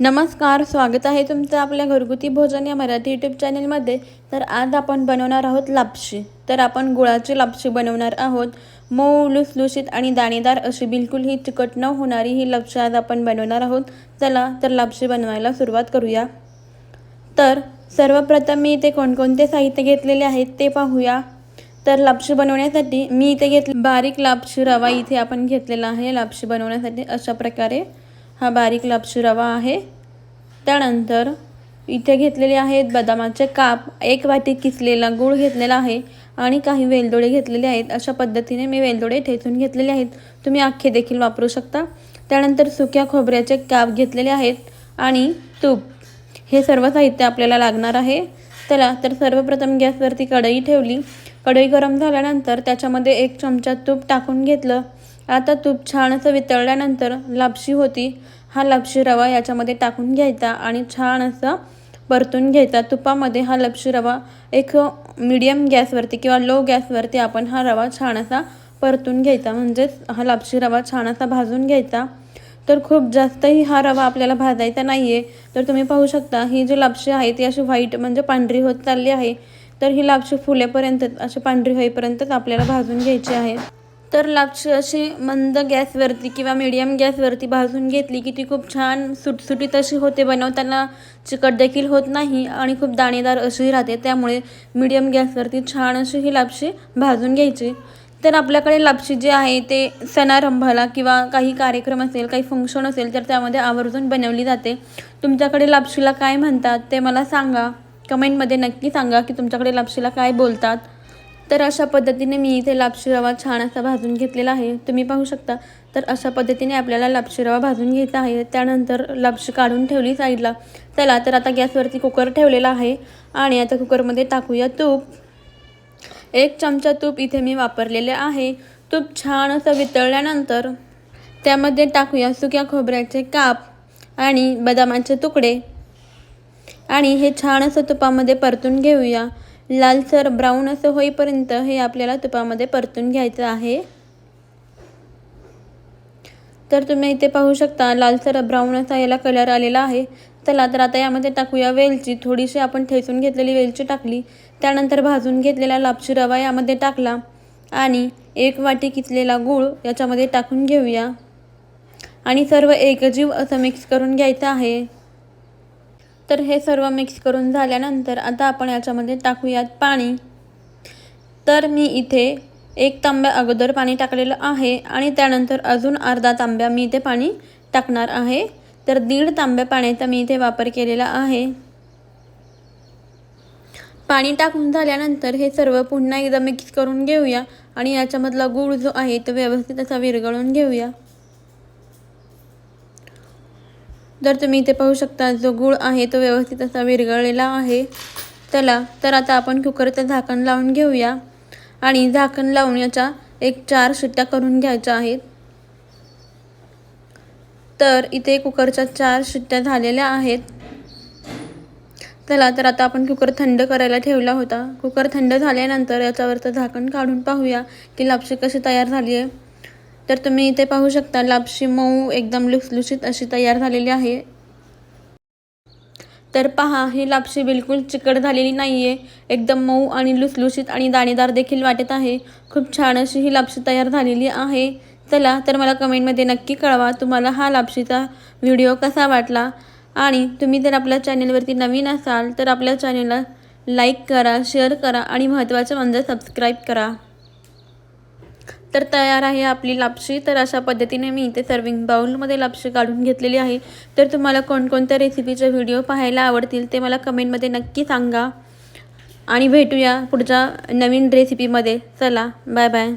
नमस्कार स्वागत आहे तुमचं आपल्या घरगुती भोजन या मराठी यूट्यूब चॅनलमध्ये तर आज आपण बनवणार आहोत लापशी. तर आपण गुळाची लापशी बनवणार आहोत. मऊ लुसलुशीत आणि दाणेदार अशी बिलकुल ही चिकट न होणारी ही लापशी आज आपण बनवणार आहोत. चला तर लापशी बनवायला सुरुवात करूया. तर सर्वप्रथम मी इथे कोणकोणते साहित्य घेतलेले आहेत ते पाहूया. तर लापशी बनवण्यासाठी मी इथे घेतले बारीक लापशी रवा इथे आपण घेतलेला आहे. लापशी बनवण्यासाठी अशा प्रकारे हा बारीक लापशी रवा आहे. त्यानंतर इथे घेतलेले आहेत बदामाचे काप. एक वाटी किसलेला गूळ घेतलेला आहे आणि काही वेलदोडे घेतलेले आहेत. अशा पद्धतीने मी वेलदोडे ठेचून घेतलेले आहेत. तुम्ही अख्खे देखील वापरू शकता. त्यानंतर सुक्या खोबऱ्याचे काप घेतलेले आहेत आणि तूप. हे सर्व साहित्य आपल्याला लागणार आहे. चला तर सर्वप्रथम गॅसवरती कढई ठेवली. कढई गरम झाल्यानंतर त्याच्यामध्ये एक चमचा तूप टाकून घेतलं. आता तूप छान असं वितळल्यानंतर लापशी होती. हा लापशी रवा याच्यामध्ये टाकून घ्यायचा आणि छान असा परतून घ्यायचा. तुपामध्ये हा लपशी रवा एक मीडियम गॅसवरती किंवा लो गॅसवरती आपण हा रवा छान असा परतून घ्यायचा. म्हणजेच हा लापशी रवा छान असा भाजून घ्यायचा. तर खूप जास्तही हा रवा आपल्याला भाजायचा नाही आहे तर तुम्ही पाहू शकता ही जी लापशी आहे ती अशी व्हाईट म्हणजे पांढरी होत चालली आहे. तर ही लापशी फुलेपर्यंत अशी पांढरी होईपर्यंतच आपल्याला भाजून घ्यायची आहे. तर लापशी अशी मंद गॅसवरती किंवा मीडियम गॅसवरती भाजून घेतली की ती खूप छान सुटसुटीत अशी होते. बनवताना चिकट देखील होत नाही आणि खूप दाणेदार अशीही राहते. त्यामुळे मीडियम गॅसवरती छान अशी ही लापशी भाजून घ्यायची. तर आपल्याकडे लापशी जे आहे ते सणारंभाला किंवा काही कार्यक्रम असेल काही फंक्शन असेल तर त्यामध्ये आवर्जून बनवली जाते. तुमच्याकडे लापशीला काय म्हणतात ते मला सांगा. कमेंटमध्ये नक्की सांगा की तुमच्याकडे लापशीला काय बोलतात. तर अशा पद्धतीने मी इथे लापशी रवा छान असा भाजून घेतलेला आहे. तुम्ही पाहू शकता. तर अशा पद्धतीने आपल्याला लापशी रवा भाजून घ्यायचा आहे. त्यानंतर लापशी काढून ठेवली साईडला. चला तर आता गॅसवरती कुकर ठेवलेला आहे. आणि आता कुकरमध्ये टाकूया तूप. एक चमचा तूप इथे मी वापरलेले आहे. तूप छान असं वितळल्यानंतर त्यामध्ये टाकूया सुक्या खोबऱ्याचे काप आणि बदामाचे तुकडे. आणि हे छान असं तुपामध्ये परतून घेऊया. लालसर ब्राऊन असं होईपर्यंत हे आपल्याला तुपामध्ये परतून घ्यायचं आहे. तर तुम्ही इथे पाहू शकता लालसर ब्राऊन असा याला कलर आलेला आहे. चला तर आता यामध्ये टाकूया वेलची. थोडीशी आपण ठेचून घेतलेली वेलची टाकली. त्यानंतर भाजून घेतलेला लापशी रवा यामध्ये टाकला. आणि एक वाटी किचलेला गूळ याच्यामध्ये टाकून घेऊया. आणि सर्व एकजीव असं मिक्स करून घ्यायचं आहे. तर हे सर्व मिक्स करून झाल्यानंतर आता आपण याच्यामध्ये टाकूयात पाणी. तर मी इथे एक तांब्या अगोदर पाणी टाकलेलं आहे आणि त्यानंतर अजून अर्धा तांब्या मी इथे पाणी टाकणार आहे. तर दीड तांब्या पाण्याचा मी इथे वापर केलेला आहे. पाणी टाकून झाल्यानंतर हे सर्व पुन्हा एकदा मिक्स करून घेऊया आणि याच्यामधला गूळ जो आहे तो व्यवस्थित असा विरघळून घेऊया. जर तुम्ही इथे पाहू शकता जो गूळ आहे तो व्यवस्थित असा विरघळलेला आहे. चला तर आता आपण कुकरचं झाकण लावून घेऊया. आणि झाकण लावून याच्या एक चार शिट्ट्या करून घ्यायच्या आहेत. तर इथे कुकरच्या चार शिट्ट्या झालेल्या आहेत. चला तर आता आपण कुकर थंड करायला ठेवला होता. कुकर थंड झाल्यानंतर याच्यावरचं झाकण काढून पाहूया की लापशी कशी तयार झाली आहे. तर तुम्ही इथे पाहू शकता लापशी मऊ एकदम लुसलुशीत अशी तयार झालेली आहे. तर पहा ही लापशी बिलकुल चिकट झालेली नाही आहे एकदम मऊ आणि लुसलुशीत आणि दाणेदार देखील वाटत आहे. खूप छान अशी ही लापशी तयार झालेली आहे. चला तर मला कमेंटमध्ये नक्की कळवा तुम्हाला हा लापशीचा व्हिडिओ कसा वाटला. आणि तुम्ही जर आपल्या चॅनलवरती नवीन असाल तर आपल्या चॅनलला लाईक करा शेअर करा आणि महत्त्वाचं म्हणजे सबस्क्राईब करा. तर तयार आहे आपली लापशी. तर अशा पद्धतीने मी इथे सर्विंग बाउलमध्ये लापशी काढून घेतलेली आहे. तर तुम्हाला कोणकोणत्या रेसिपीचे व्हिडिओ पाहायला आवडतील ते मला कमेंटमध्ये नक्की सांगा. आणि भेटूया पुढच्या नवीन रेसिपीमध्ये चला बाय बाय